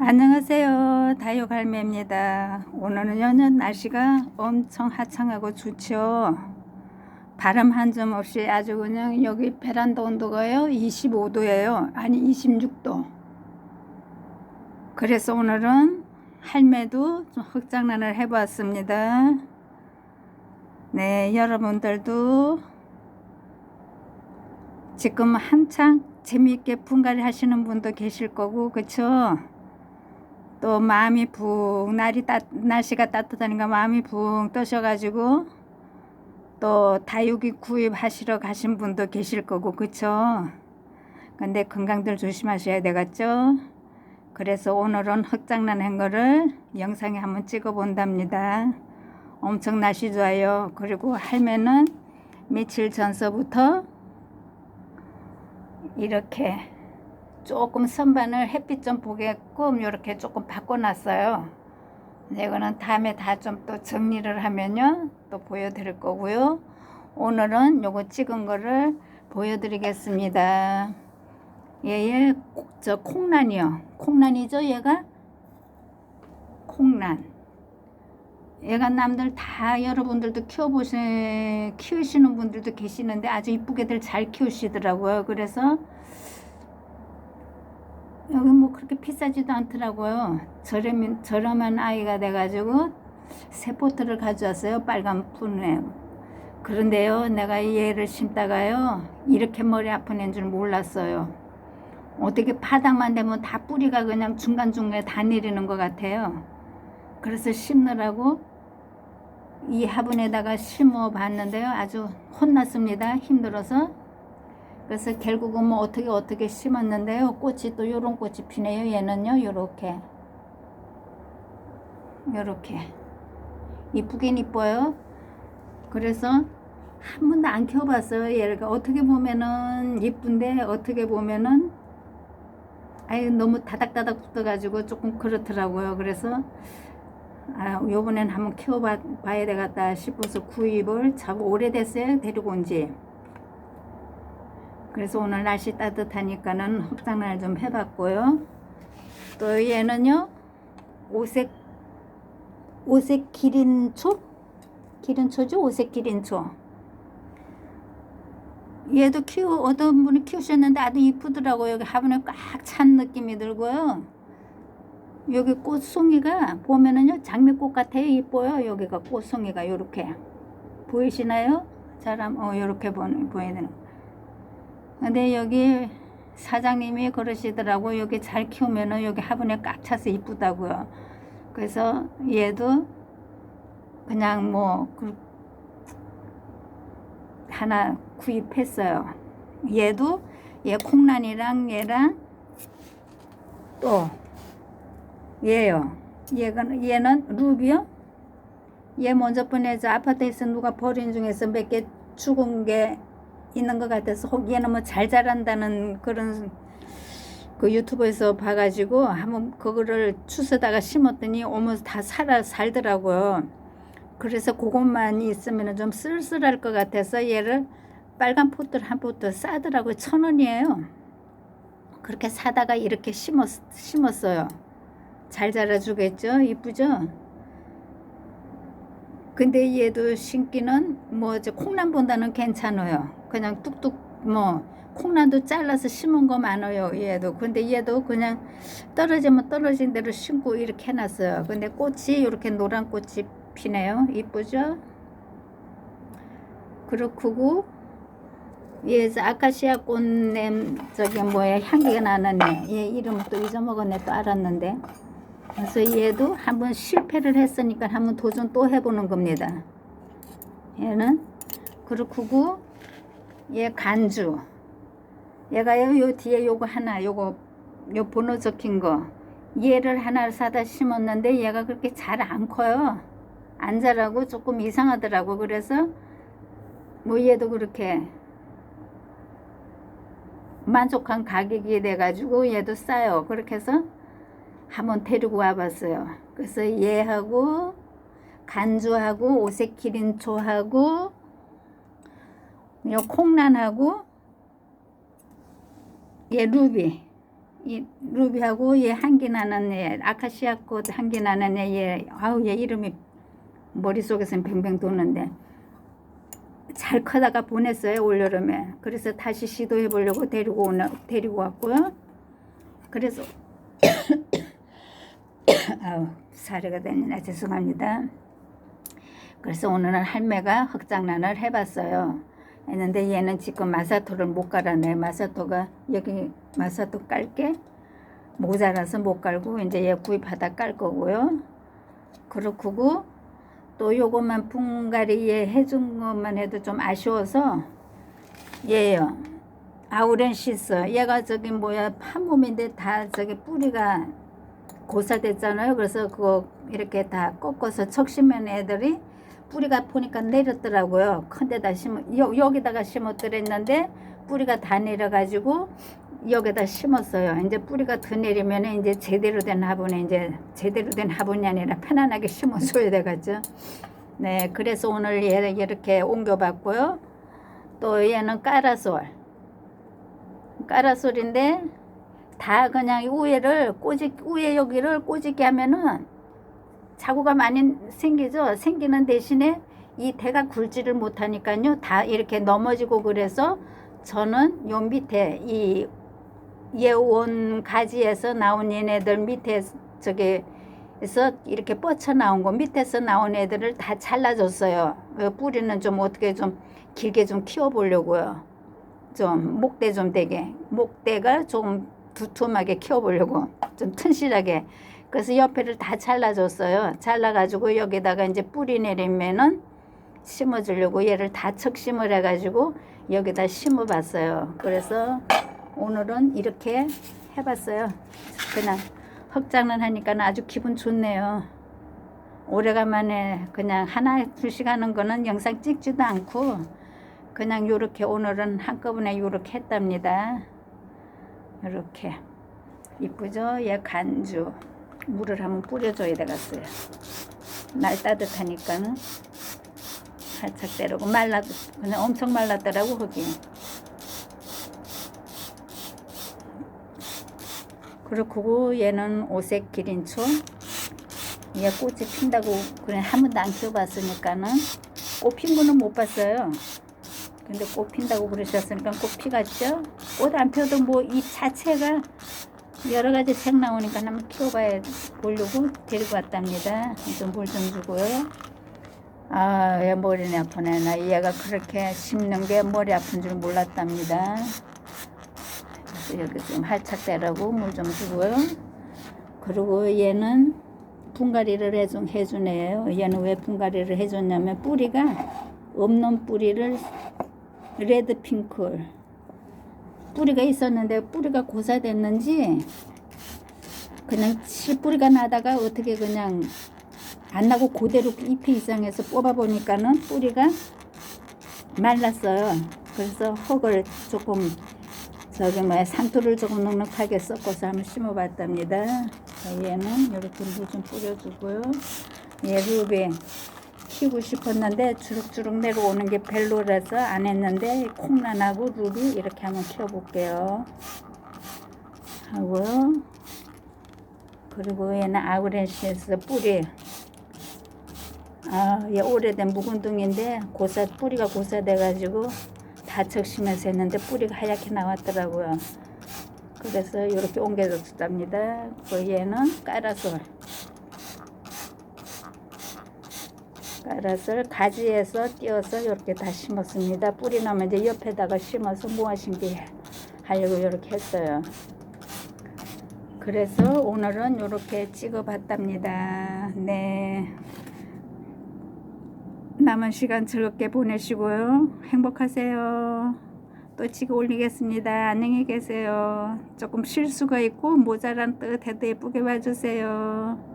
안녕하세요. 다육 할매입니다. 오늘은요, 날씨가 엄청 화창하고 좋죠. 바람 한 점 없이 아주 그냥 여기 베란다 온도가요, 25도예요. 아니, 26도. 그래서 오늘은 할매도 좀 흑장난을 해봤습니다. 네, 여러분들도 지금 한창 재미있게 분갈이 하시는 분도 계실 거고, 그쵸? 또 마음이 붕 날이 따, 날씨가 따뜻하니까 마음이 붕 떠셔가지고 또 다육이 구입하시러 가신 분도 계실 거고 그쵸? 근데 건강들 조심하셔야 되겠죠? 그래서 오늘은 흑장난 한 거를 영상에 한번 찍어 본답니다. 엄청 날씨 좋아요. 그리고 할매는 며칠 전서부터 이렇게 조금 선반을 햇빛 좀 보게끔 이렇게 조금 바꿔놨어요. 이거는 다음에 다 좀 또 정리를 하면요 또 보여드릴 거고요. 오늘은 요거 찍은 거를 보여드리겠습니다. 얘의 저 콩란이요. 콩란이죠 얘가? 콩란. 얘가 남들 다 여러분들도 키워보시 키우시는 분들도 계시는데 아주 이쁘게들 잘 키우시더라고요. 그래서 여기 뭐 그렇게 비싸지도 않더라고요. 저렴, 저렴한 아이가 돼가지고 새 포트를 가져왔어요. 빨간 푼에. 그런데요, 내가 얘를 심다가요, 이렇게 머리 아픈 애인 줄 몰랐어요. 어떻게 바닥만 되면 다 뿌리가 그냥 중간중간에 다 내리는 것 같아요. 그래서 심느라고 이 화분에다가 심어 봤는데요. 아주 혼났습니다. 힘들어서. 그래서 결국은 뭐 어떻게 어떻게 심었는데요. 꽃이 또 요런 꽃이 피네요. 얘는요. 요렇게. 요렇게. 이쁘긴 이뻐요. 그래서 한 번도 안 키워봤어요. 얘를 어떻게 보면은 이쁜데 어떻게 보면은 아유 너무 다닥다닥 붙어가지고 조금 그렇더라고요. 그래서 아, 요번엔 한번 키워봐야 되겠다 싶어서 구입을 참 오래됐어요. 데리고 온 지. 그래서 오늘 날씨 따뜻하니까는 흑장난을 좀 해봤고요. 또 얘는요, 오색, 오색 기린초? 기린초죠? 오색 기린초. 얘도 키우, 어떤 분이 키우셨는데 아주 이쁘더라고요. 여기 화분에 꽉 찬 느낌이 들고요. 여기 꽃송이가 보면은요, 장미꽃 같아요. 이뻐요. 여기가 꽃송이가 요렇게. 보이시나요? 사람, 어, 요렇게 보이는, 보이는. 근데 여기 사장님이 그러시더라고 여기 잘 키우면은 여기 화분에 꽉 차서 이쁘다고요. 그래서 얘도 그냥 뭐 그 하나 구입했어요. 얘도 얘 콩란이랑 얘랑 또 얘요. 얘가 얘는 루비요. 얘 먼저 보내서 아파트에서 누가 버린 중에서 몇 개 죽은 게 있는 것 같아서 얘는 뭐잘 자란다는 그런 그 유튜브에서 봐가지고 한번 그거를 주워다가 심었더니 오면서 다 살아 살더라고요. 그래서 그것만 있으면 좀 쓸쓸할 것 같아서 얘를 빨간 포트를 한 포트 싸더라고요. 천 원이에요. 그렇게 사다가 이렇게 심었, 심었어요. 잘 자라주겠죠? 이쁘죠? 근데 얘도 신기는 뭐 이제 콩란보다는 괜찮아요. 그냥 뚝뚝 뭐 콩란도 잘라서 심은 거 많아요. 얘도. 근데 얘도 그냥 떨어지면 떨어진 대로 심고 이렇게 해놨어요. 근데 꽃이 이렇게 노란 꽃이 피네요. 이쁘죠? 그렇고 얘 아카시아 꽃냄 저기 뭐야 향기가 나는 애. 얘 이름 또 잊어먹었네 또 알았는데. 그래서 얘도 한번 실패를 했으니까 한번 도전 또 해보는 겁니다. 얘는 그렇고 얘 간주. 얘가 요 요 뒤에 요거 하나 요거 요 번호 적힌 거. 얘를 하나를 사다 심었는데 얘가 그렇게 잘 안 커요. 안 자라고 조금 이상하더라고. 그래서 뭐 얘도 그렇게 만족한 가격이 돼 가지고 얘도 싸요. 그렇게 해서 한번 데리고 와봤어요. 그래서 얘하고 간주하고 오색기린초하고 요 콩란하고 얘 루비. 이 루비하고 얘 향기 나는 얘 아카시아 꽃 향기 나는 얘, 얘 아우 얘 이름이 머릿속에선 뱅뱅 도는데. 잘 커다가 보냈어요 올여름에. 그래서 다시 시도해 보려고 데리고 오나 데리고 왔고요. 그래서 아우 사례가 되느냐 죄송합니다. 그래서 오늘은 할매가 흑장난을 해봤어요. 했는데 얘는 지금 마사토를 못 갈아내. 마사토가 여기 마사토 깔게. 모자라서 못 깔고 이제 얘 구입하다 깔 거고요. 그렇고 또 요것만 분갈이에 해준 것만 해도 좀 아쉬워서 얘요. 아우렌시스. 얘가 저기 뭐야 판몸인데 다 저기 뿌리가 고사됐잖아요 그래서 그거 이렇게 다 꺾어서 척심면 애들이 뿌리가 보니까 내렸더라고요 큰 데다 심어 여, 여기다가 심었더랬는데 뿌리가 다 내려가지고 여기다 심었어요. 이제 뿌리가 더 내리면 이제 제대로 된 화분에 이제 제대로 된 화분이 아니라 편안하게 심어줘야 되겠죠. 네, 그래서 오늘 얘 이렇게 옮겨봤고요. 또 얘는 까라솔. 까라솔인데 다 그냥 우에를 꼬집 우에 여기를 꼬집게 하면은 자구가 많이 생기죠. 생기는 대신에 이 대가 굴지를 못하니까요. 다 이렇게 넘어지고 그래서 저는 요 밑에 이 예원 가지에서 나온 얘네들 밑에 저기에서 이렇게 뻗쳐 나온 거 밑에서 나온 애들을 다 잘라줬어요. 그 뿌리는 좀 어떻게 좀 길게 좀 키워보려고요. 좀 목대 좀 되게 목대가 좀 두툼하게 키워보려고 좀 튼실하게 그래서 옆에를 다 잘라줬어요. 잘라가지고 여기다가 이제 뿌리 내리면은 심어주려고 얘를 다 척심을 해가지고 여기다 심어봤어요. 그래서 오늘은 이렇게 해봤어요. 그냥 흑장난 하니까 아주 기분 좋네요. 오래간만에 그냥 하나 둘씩 하는 거는 영상 찍지도 않고 그냥 요렇게 오늘은 한꺼번에 요렇게 했답니다. 요렇게 이쁘죠? 얘 간주 물을 한번 뿌려줘야 되겠어요. 날 따뜻하니까는 살짝 때리고 말라 그냥 엄청 말랐더라고 거기. 그렇고 얘는 오색 기린초 얘 꽃이 핀다고 그냥 한 번도 안 키워봤으니까는 꽃 핀 거는 못 봤어요 근데 꽃 핀다고 그러셨으니까 꽃 피겠죠 꽃 안 펴도 뭐 잎 자체가 여러 가지 색 나오니까 한번 키워봐야 보려고 데리고 왔답니다 좀 물 좀 주고요 아, 얘 머리는 아프네. 나 얘가 그렇게 씹는 게 머리 아픈 줄 몰랐답니다. 여기 좀 활착 대라고 물 좀 주고요. 그리고 얘는 분갈이를 해준, 해주네요. 얘는 왜 분갈이를 해줬냐면 뿌리가 없는 뿌리를 레드 핑클 뿌리가 있었는데 뿌리가 고사됐는지 그냥 실뿌리가 나다가 어떻게 그냥 안 나고 그대로 잎이 이상해서 뽑아보니까는 뿌리가 말랐어요. 그래서 흙을 조금 저기 뭐야 상토를 조금 넉넉하게 섞어서 한번 심어봤답니다. 얘는 이렇게 물 좀 뿌려주고요. 얘 루비 키우고 싶었는데 주룩주룩 내려오는 게 별로라서 안 했는데 콩란하고 루비 이렇게 한번 키워볼게요. 하고요. 그리고 얘는 아우렌시에서 뿌리 아, 얘 오래된 묵은둥인데 고사 뿌리가 고사돼가지고 다척심해서 했는데 뿌리가 하얗게 나왔더라고요. 그래서 이렇게 옮겨줬답니다. 그 얘는 까라솔. 까라솔 가지에서 띄어서 이렇게 다 심었습니다. 뿌리 나면 이제 옆에다가 심어서 모아심기 하려고 이렇게 했어요. 그래서 오늘은 이렇게 찍어봤답니다. 네. 남은 시간 즐겁게 보내시고요. 행복하세요. 또 찍어 올리겠습니다. 안녕히 계세요. 조금 실수가 있고 모자란 뜻 해도 예쁘게 봐주세요.